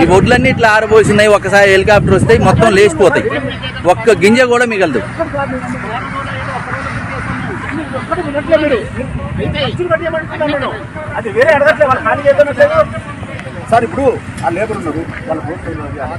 ఈ ఒడ్లన్నీ ఇట్లా ఆరబోసినాయి ఒకసారి హెలికాప్టర్ వస్తే మొత్తం లేచిపోతాయి. ఒక్క గింజ కూడా మిగలదు. అది వేరే అడగట్లే వాళ్ళు ఖాళీ చేద్దాం సార్ ఇప్పుడు ఆ లేబర్ ఉన్నారు వాళ్ళ తెలుసా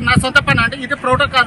నా సొంత పని అంటే ఇది ప్రోటోకాల్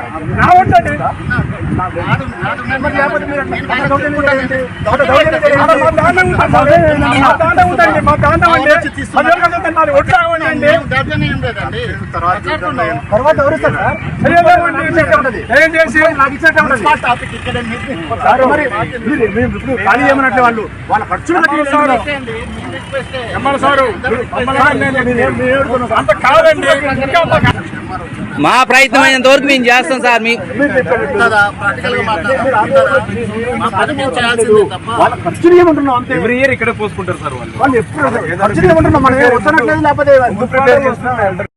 దౌర్జన్యం చేయండి. మా దాండం ఉందండి. మా దాండం అండి. పదివేలు కదా తిన్నాను. అండి. తర్వాత ఎవరిస్తారు సార్ ఖాళీ చేయమన్నట్లే వాళ్ళు వాళ్ళ ఖర్చులు మీ ప్రయత్నం అయినంత వరకు మేము చేస్తాం సార్. మీ మీరు ఎవ్రీ ఇయర్ ఇక్కడే పోసుకుంటారు సార్ వాళ్ళు. ఎప్పుడు లేకపోతే